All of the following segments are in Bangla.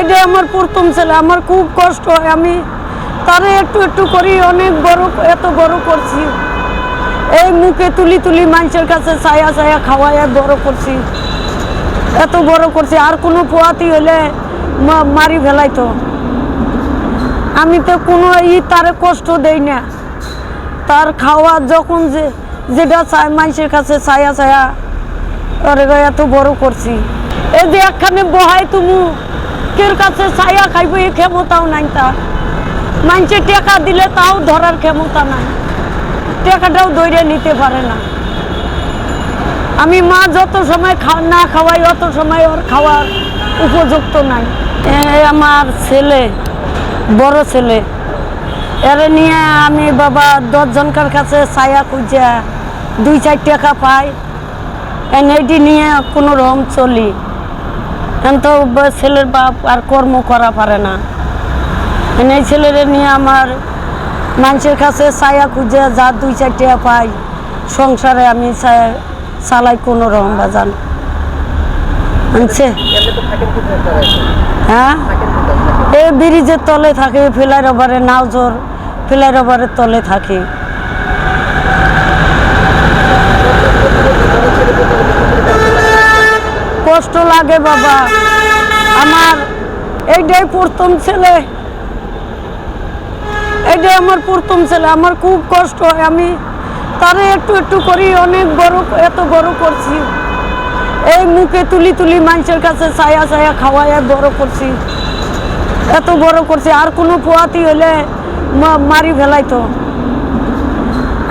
এটা আমার প্রথম ছেলে, আমার খুব কষ্ট হয়। আমি তারে একটু একটু করি, অনেক বড়, এত বড় করছি। এই মুখে তুলি তুলি মানুষের কাছে ছায়া ছায়া খাওয়াইয়া বড় করছি। এত বড় করছি, আর কোনো পোয়াতি হলে মারি ফেলাইতো। আমি তো কোনো ই তারে কষ্ট দেই না। তার খাওয়া যখন যে, যেটা চায় মানুষের কাছে ছায়া ছায়া এত বড় করছি। এই যে একখানে বহাই তুমি কের কাছে ছায়া খাইব এই ক্ষমতাও নাই তার মানুষে টাকা দিলে তাও ধরার ক্ষমতা নাই। টাকাটাও দৈরে নিতে পারে না। আমি মা যত সময় খা- না খাওয়াই অত সময় ওর খাওয়ার উপযুক্ত নাই। আমার ছেলে, বড় ছেলে। এর নিয়ে আমি বাবা দশজনকার কাছে ছায়া খুঁজা দুই চার টাকা পাই। এনআইডি নিয়ে কোনো রকম চলি। তো ছেলের বাপ আর কর্ম করা পারে না। এই ছেলের নিয়ে আমার মানুষের কাছে ছায়া খুঁজে যা দুই চার টাকা পাই, সংসারে আমি চালাই কোনো রকম বাজান। আনছে? হ্যাঁ? এই ব্রিজের তলে থাকে ফিলাই নাও জোর ফিলাই রবারের তলে থাকে। কষ্ট লাগে বাবা। আমার এইটাই প্রথম ছেলে। এইটাই আমার প্রথম ছেলে। আমার খুব কষ্ট হয়। আমি তারে একটু একটু করি, অনেক বড়, এত বড় করছি। এই মুখে তুলি তুলি মানুষের কাছে ছায়া ছায়া খাওয়াইয়া বড় করছি। এত বড় করছি। আর কোনো পোয়াতি হলে মারি ফেলাইতো।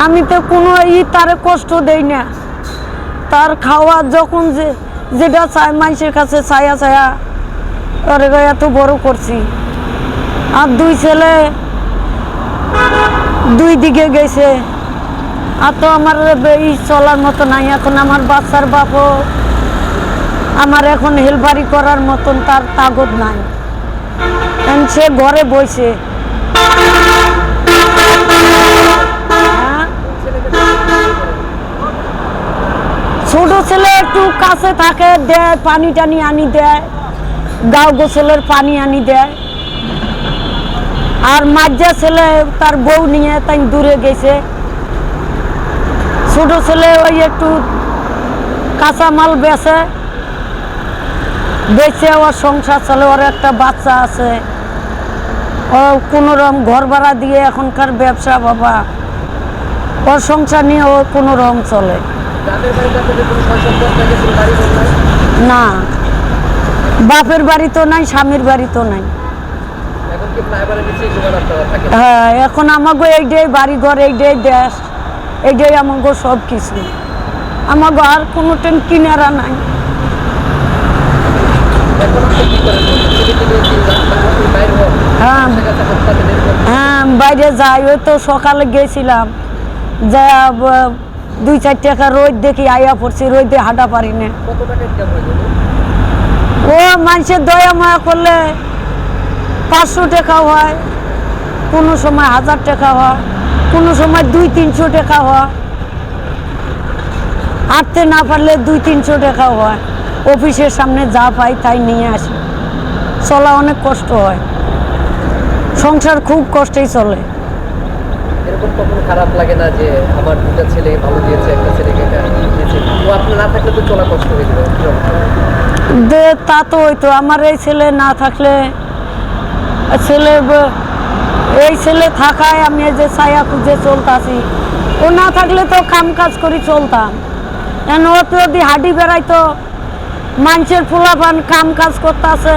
আমি তো কোনো ই তারে কষ্ট দেই না। তার খাওয়া যখন যে যেটা চায় মানুষের কাছে ছায়া ছায়া ওরে এত বড় করছি। আর দুই ছেলে দুই দিকে গেছে। আর তো আমার এই চলার মতো নাই। এখন আমার বাচ্চার বাপও আমার এখন হেলবারি করার মতন তার তাগত নাই। সে ঘরে বসে হ্যাঁ? ছেলে একটু কাছে থাকে, দেয় পানি টানি আনি দেয়, গাও গোসলের পানি আনি দেয়। আর মাঝা ছেলে তার বউ নিয়ে তাই দূরে গেছে। ছোট ছেলে ওই একটু কাঁচামাল বেচে। বেচে ওর সংসার চলে, ওর একটা বাচ্চা আছে। ও কোনো রকম ঘর ভাড়া দিয়ে এখনকার ব্যবসা বাবা। ওর সংসার নিয়ে ও কোনো রকম চলে। না। বাপের বাড়ি তো নাই স্বামীর বাড়ি তো নাই? হ্যাঁ এখন আমাকে এইটাই বাড়ি ঘর এইটাই দেশ এইটাই আমাকে সব কিছু আমাকে আর কোনো টেন কিনারা নাই? হ্যাঁ? হ্যাঁ বাইরে যাই ওই তো সকালে গেছিলাম। যা দুই চার টাকা রোদ দেখি আইয়া পড়ছি রোদে হাঁটা পারি না? ও মানুষের দয়া মায়া করলে পাঁচশো টাকা হয় কোনো সময় হাজার টাকা হয় কোনো সময় দুই তিনশো টাকা হয়। হাঁটতে না পারলে দুই তিনশো টাকা হয়। অফিসের সামনে যা পাই তাই নিয়ে আসি। চলা অনেক কষ্ট হয়। সংসার খুব কষ্টেই চলে। খারাপ লাগে না যে আমার দুটা ছেলে ভালো দিয়েছে, একটা ছেলেকে দিয়েছে। তো আপনি না থাকলে তো চলা কষ্ট হয়ে যাবে তা তো হইতো। আমার এই ছেলে না থাকলে, ছেলে এই ছেলে থাকায় আমি যে ছায়া খুঁজে চলতাছি। ও না থাকলে তো কাম কাজ করে চলতাম। এখন ও তো যদি হাঁটি বেড়াইতো, মানুষের ফুলাফান কাম কাজ করতেছে।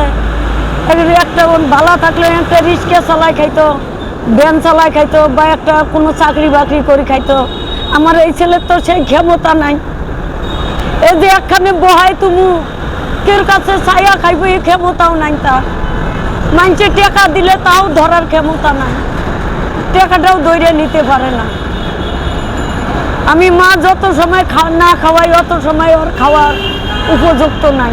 একটা ওর ভালো থাকলে একটা রিক্সা চালাই খাইতো। ভ্যান চালাই খাইতো বা একটা কোনো চাকরি বাকরি করে খাইতো। আমার এই ছেলের তো সেই ক্ষমতা নাই। এই যে একখানে বহাই তুমি, কের কাছে ছায়া খাইব এই ক্ষমতাও নাই তার। মানুষে টাকা দিলে তাও ধরার ক্ষমতা নাই। টাকাটাও দৈরে নিতে পারে না। আমি মা যত সময় না খাওয়াই অত সময় ওর খাওয়ার উপযুক্ত নাই।